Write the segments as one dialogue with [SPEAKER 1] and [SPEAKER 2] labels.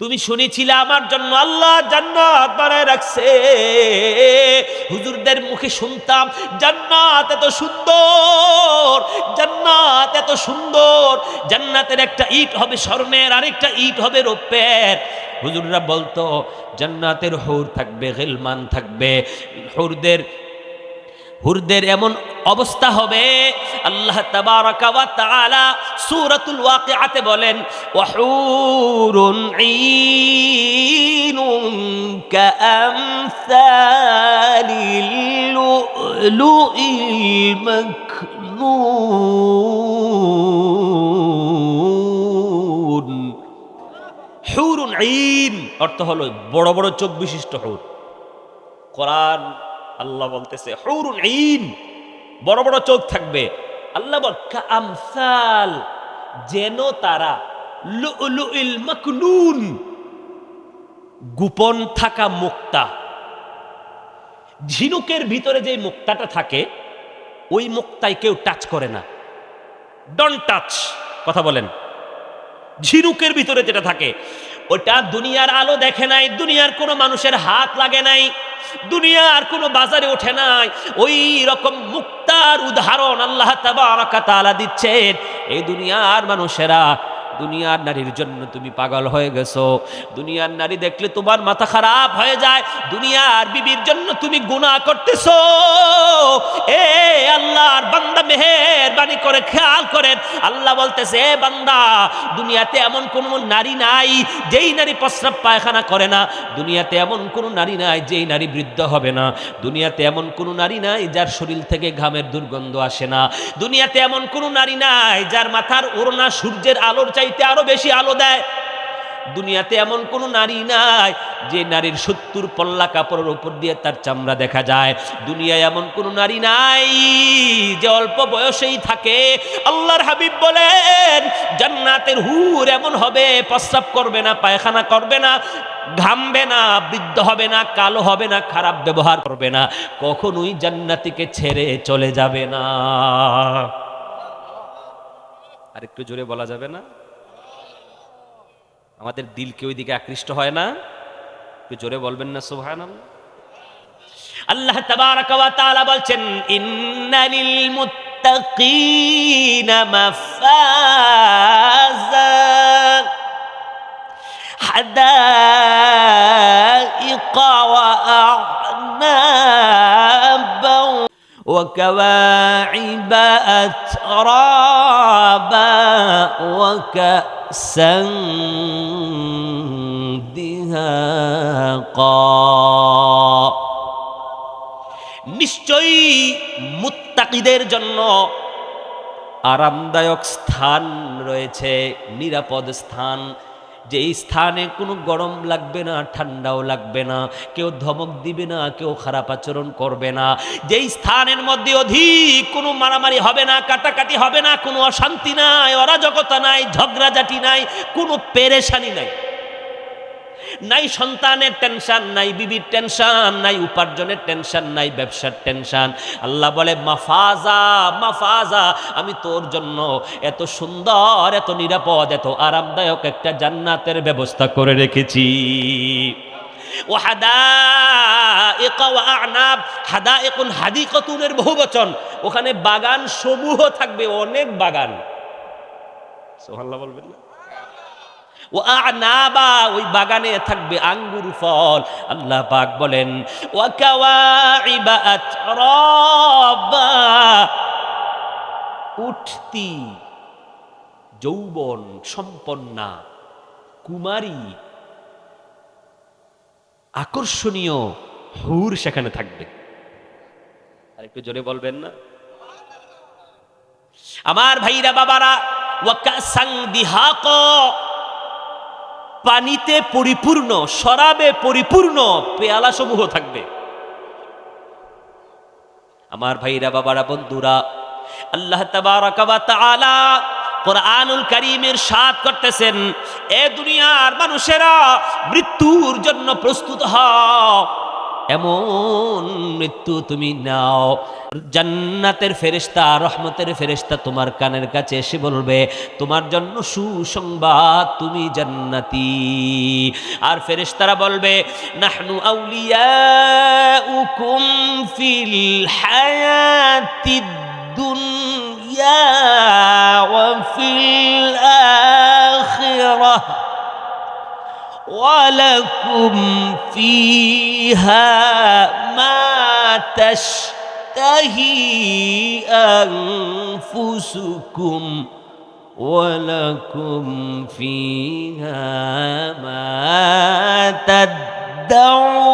[SPEAKER 1] তুমি শুনেছিলে আমার জন্য আল্লাহ জান্নাত বানায় রাখছে। হুজুরদের মুখে শুনতাম, জান্নাত এত সুন্দর, জান্নাত এত সুন্দর। জান্নাতের একটা ইট হবে স্বর্ণের, আরেকটা ইট হবে রৌপ্যের। হুজুররা বলতো, জান্নাতের হৌর থাকবে, গিলমান থাকবে। হুরদের হুরদের এমন অবস্থা হবে। আল্লাহ তাবারাকা ওয়া বলেন, ওয়াহুরুন হুরুন অর্থ হলো বড় বড় চোখ বিশিষ্ট হুর। কোরআন আল্লাহ বলতেছে, হুরুন ঈন, বড় বড় চোখ থাকবে। আল্লাহ বল আমসাল যেন তারা গোপন থাকা মুক্তা। ঝিনুকের ভিতরে যে মুক্তাটা থাকে, ওই মুক্তায় কেউ টাচ করে না। ডন টাচ কথা বলেন। ঝিনুকের ভিতরে যেটা থাকে, ওটা দুনিয়ার আলো দেখে নাই, দুনিয়ার কোনো মানুষের হাত লাগে নাই। দুনিয়ার কোনো বাজারে ওঠে নাই। ওই রকম মুক্তার উদাহরণ আল্লাহ তাবারাকা দিচ্ছেন। এই দুনিয়ার মানুষেরা দুনিয়ার নারীর জন্য তুমি পাগল হয়ে গেছো। দুনিয়ার নারী দেখলে তোমার মাথা খারাপ হয়ে যায়। দুনিয়ার বিবির জন্য তুমি গুনাহ করতেছো। এ আল্লাহর বান্দা মেহেরবানি করে খেয়াল করেন। আল্লাহ বলতেছে, এ বান্দা, দুনিয়াতে এমন কোন নারী নাই যেই নারী প্রস্রাব পায়খানা করে না। দুনিয়াতে এমন কোন নারী নাই যেই নারী বৃদ্ধ হবে না। দুনিয়াতে এমন কোন নারী নাই যার শরীর থেকে ঘামের দুর্গন্ধ আসে না। দুনিয়াতে এমন কোন নারী নাই যার মাথার ওড়না সূর্যের আলোর চাইতে আরও বেশি আলো দেয়। দুনিয়াতে এমন কোনো নারী নাই, যে নারীর সত্তর পল্লা কাপড়ের উপর দিয়ে তার চামড়া দেখা যায়। দুনিয়ায় এমন কোনো নারী নাই, যে অল্প বয়সেই থাকে। আল্লাহর হাবিব বলেন, জান্নাতের হুর এমন হবে, প্রস্রাব করবে না, পায়খানা করবে না, ঘামবে না, বৃদ্ধ হবে না, কালো হবে না, খারাপ ব্যবহার করবে না। কখনোই জান্নাতিকে ছেড়ে চলে যাবে না। আর একটু জোরে বলা যাবে না? আমাদের দিলকে ওই দিকে আকৃষ্ট হয় না। একটু জোরে বলবেন না সোহান আল্লাহ তাআলা বলছেন ইন্নালিল হাদা وكواعب أترابا وكأسا دهاقا নিশ্চয়ই মুত্তাকিদের জন্য আরামদায়ক স্থান রয়েছে নিরাপদ স্থান যেই স্থানে কোনো গরম লাগবে না, ঠান্ডাও লাগবে না, কেউ ধমক দিবে না, কেউ খারাপ আচরণ করবে না। যেই স্থানের মধ্যে অধিক কোনো মারামারি হবে না, কাটাকাটি হবে না, কোনো অশান্তি নাই, অরাজকতা নাই, ঝগড়াঝাটি নাই, কোনো পেরেশানি নাই। নাই সন্তানের টেনশন নাই বিবির টেনশন নাই উপার্জনের টেনশন নাই ব্যবসার টেনশন আল্লাহ বলে, মাফাজা মাফাজা, আমি তোর জন্য এত সুন্দর, এত নিরাপদ, এত আরামদায়ক একটা জান্নাতের ব্যবস্থা করে রেখেছি। বহু বচন। ওখানে বাগান সমূহ থাকবে, অনেক বাগান। সোহাল্লাহ বলবেন না? ও আনাবা ওই বাগানে থাকবে আঙ্গুর ফল। আল্লাহ পাক বলেন উঠতি যৌবন সম্পন্না, কুমারী, আকর্ষণীয় হুর সেখানে থাকবে। আর একটু জোরে বলবেন না? আমার ভাইরা বাবারা ওয়াকাসাং দিহাক পানিতে পরিপূর্ণ, শরাবে পরিপূর্ণ পেয়ালা সমূহ থাকবে। আমার ভাইরা, বাবারা, বন্ধুরা, আল্লাহ তাআলা কোরআনুল করিমের সাথ করতেছেন, এ দুনিয়ার মানুষেরা মৃত্যুর জন্য প্রস্তুত হও। এমন মৃত্যু তুমি নাও। জান্নাতের ফেরেশতা, রহমতের ফেরেশতা তোমার কানের কাছে এসে বলবে, তোমার জন্য সুসংবাদ তুমি জান্নাতি। আর ফেরিস্তারা বলবে, নাহনু আউলিয়াউকুম ফিল হায়াতিদ দুনিয়া ওয়া ফিল আখিরাহ ولكم فيها ما تشتهي أنفسكم ولكم فيها ما تدعون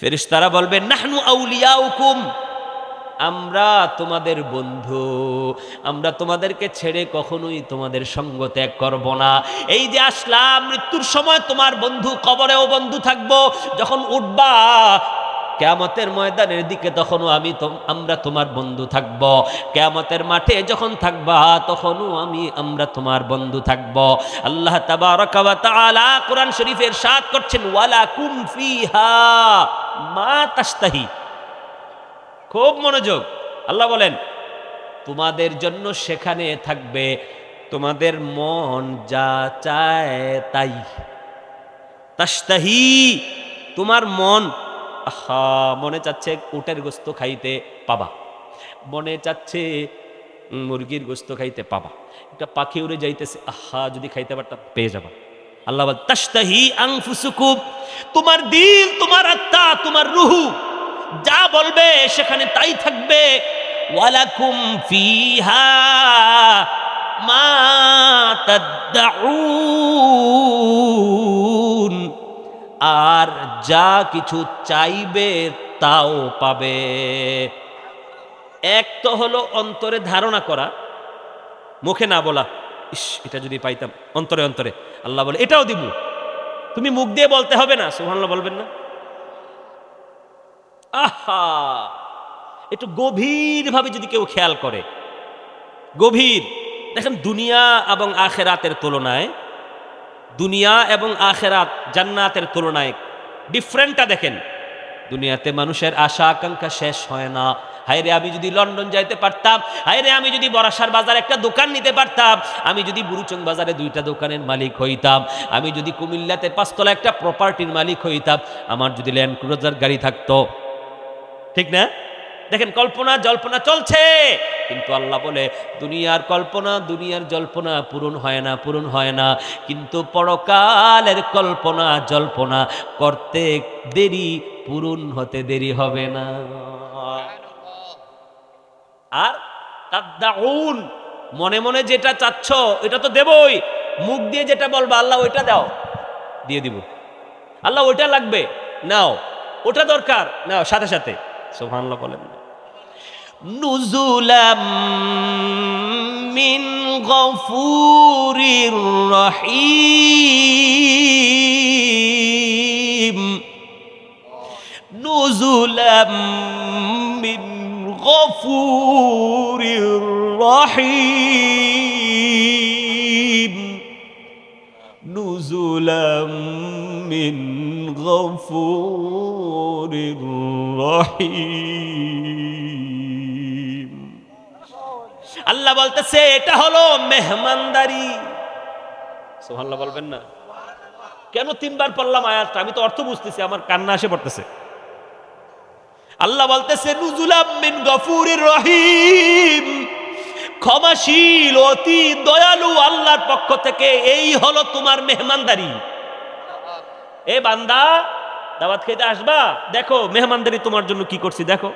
[SPEAKER 1] ফেরেশতারা বলবেন নাহনু আউলিয়াউকুম আমরা তোমাদের বন্ধু। আমরা তোমাদেরকে ছেড়ে কখনোই তোমাদের সঙ্গ ত্যাগ করব না। এই যে আসলাম, মৃত্যুর সময় তোমার বন্ধু কবরেও বন্ধু থাকব। যখন উঠবা, কেয়ামতের ময়দানের দিকে তখনও আমি আমরা তোমার বন্ধু থাকব। কেয়ামতের মাঠে যখন থাকবা, তখনও আমি, আমরা তোমার বন্ধু থাকব। আল্লাহ কোরআন শরীফের সাত করছেন, ওয়ালা কুম ফিহা মা তাস্তাহি খুব মনোযোগ। আল্লাহ বলেন, তোমাদের জন্য সেখানে থাকবে, তোমাদের মন যা চায় তাই। তাস্তাহি, তোমার মন, আহা, মনে চাচ্ছে উটের গোস্ত খাইতে পাবা। মনে চাচ্ছে মুরগির গোস্ত খাইতে পাবা। একটা পাখি উড়ে যাইতেছে, আহা, যদি খাইতে পারতাম, পেয়ে যাবা। আল্লাহ বল তাস্তাহি আংফুসুকুম তোমার দিল, তোমার আত্মা, তোমার রুহু যা বলবে সেখানে তাই থাকবে। ওয়ালাকুম ফিহা মা তাদ্দাউন। আর যা কিছু চাইবে তাও পাবে। এক তো হলো অন্তরে ধারণা করা, মুখে না বলা। ইস, এটা যদি পাইতাম, অন্তরে অন্তরে। আল্লাহ বলে, এটাও দিব। তুমি মুখ দিয়ে বলতে হবে না সুহান্লাহ বলবেন না। আহা একটু গভীরভাবে যদি কেউ খেয়াল করে, গভীর। দেখেন দুনিয়া এবং আখেরাতের তুলনায়, দুনিয়া এবং আখেরাত জান্নাতের তুলনায় ডিফারেন্টটা দেখেন। দুনিয়াতে মানুষের আশা, আকাঙ্ক্ষা শেষ হয় না। হায়রে আমি যদি লন্ডন যাইতে পারতাম হায়রে আমি যদি বরাসার বাজার একটা দোকান নিতে পারতাম, আমি যদি বুরুচং বাজারে দুইটা দোকানের মালিক হইতাম, আমি যদি কুমিল্লাতে পাঁচতলা একটা প্রপার্টির মালিক হইতাম, আমার যদি ল্যান্ড ক্রুজার গাড়ি থাকতো ঠিক না? দেখেন, কল্পনা, জল্পনা চলছে। কিন্তু আল্লাহ বলে, দুনিয়ার কল্পনা, দুনিয়ার জল্পনা পূরণ হয় না, পূরণ হয় না। কিন্তু পরকালের কল্পনা, জল্পনা করতে দেরি, পূরণ হতে দেরি হবে না। আর তাদ্দাউন, মনে মনে যেটা চাচ্ছ, এটা তো দেবই। মুখ দিয়ে যেটা বলবা, আল্লাহ ওইটা দাও। দিয়ে দিব। আল্লাহ ওইটা লাগবে। নাও। ওটা দরকার। নাও, সাথে সাথে। সুবহানাল্লাহ বলেন। নুজুলাম মিন গফুরির রহিম। নুজুলাম মিন গফুরির রহিম। নুজুলাম মিন গফুরির রহিম আল্লাহ বলতেছে, এটা হলো মেহমানদারি। সুবহানাল্লাহ বলবেন না। কেন তিনবার পড়লাম আয়াতটা? আমি তো অর্থ বুঝতেছি, আমার কান্না এসে পড়তেছে। আল্লাহ বলতেছে, নুজুলাম মিন গফুরির রহিম। ক্ষমাশীল, অতি দয়ালু আল্লাহর পক্ষ থেকে এই হলো তোমার মেহমানদারি। এ বান্দা, দাওয়াত খেতে আসবা? দেখো, মেহমানদারি তোমার জন্য কি করছি, দেখো।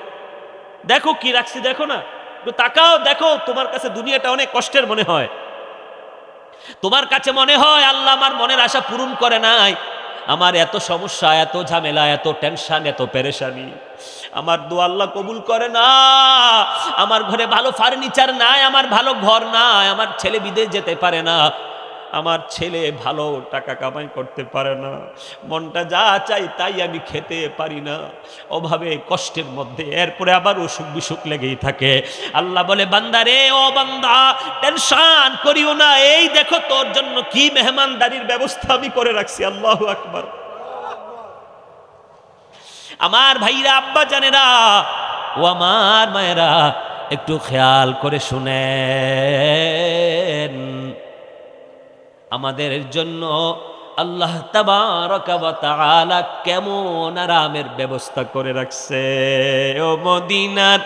[SPEAKER 1] দেখো কি রাখছি, দেখো না। একটু তাকাও, দেখো, তোমার কাছে দুনিয়াটা অনেক কষ্টের মনে হয়। তোমার কাছে মনে হয় আল্লাহ আমার মনের আশা পূরণ করে নাই। আমার এত সমস্যা, এত ঝামেলা, এত টেনশন এত পেরেশানি। আমার দোয়াল্লা কবুল করে না। আমার ঘরে ভালো ফার্নিচার নাই, আমার ভালো ঘর নাই, আমার ছেলে বিদেশ যেতে পারে না। আমার ছেলে ভালো টাকা কামাই করতে পারে না। মনটা যা চাই তাই আমি খেতে পারি না। অভাবে, কষ্টের মধ্যে, এরপরে আবার অসুখ বিসুখ লেগেই থাকে। আল্লাহ বলে, বান্দা রে, ও বান্দা, টেনশন করিও না। এই দেখো তোর জন্য কি মেহমানদারির ব্যবস্থা আমি করে রাখছি। আল্লাহ আকবার। আমার ভাইরা, আব্বা জানেরা, ও আমার মায়েরা, একটু খেয়াল করে শুনেন। আমাদের জন্য আল্লাহ তাআলা কেমন আরামের ব্যবস্থা করে রাখছে। ও মদিনার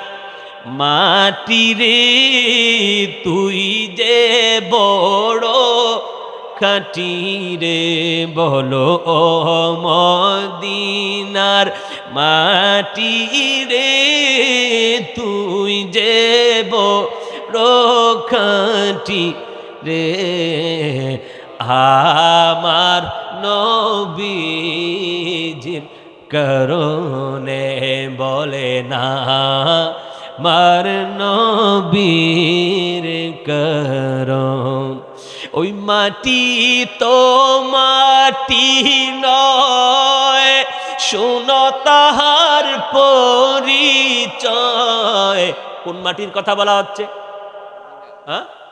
[SPEAKER 1] মাটি রে, তুই যে বড় খাটি রে বলো, ও মদিনার মাটি রে, তুই যে বড় খাটি রে, আমার নবীজির করুণে বলে না মার নবীর করুণ। ওই মাটি তো মাটি নয়, শুনো তাহার পরিচয়। কোন মাটির কথা বলা হচ্ছে? হ্যাঁ?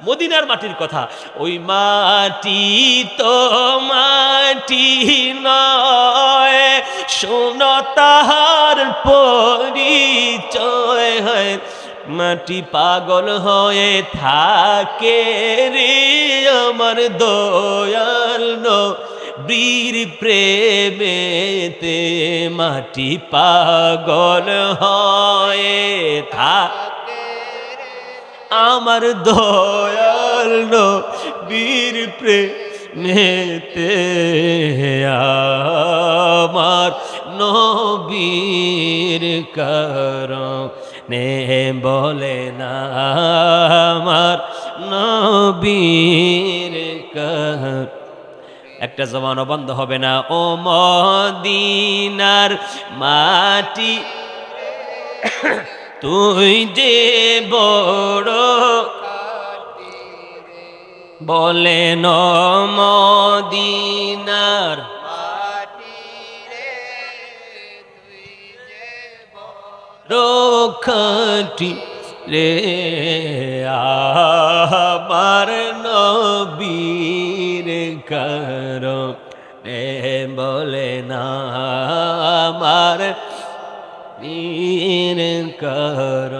[SPEAKER 1] মদিনার মাটির কথা, ওই মাটি তো মাটি নয়, শোনো তাহার পরিচয় হয়। মাটি পাগল হয়ে থাকে রে আমার দয়াল বীর প্রেমেতে মাটি পাগল হয়ে থাকে আমার দয়াল বীর প্রেমেতে আমার নবীর নে বলে না আমার নবীর কর একটা জমানো বন্ধ হবে না। ও মদিনার মাটি তুই যে বড় বলে মদিনার রোখাটি রে আমার নবীর কর বলে না কার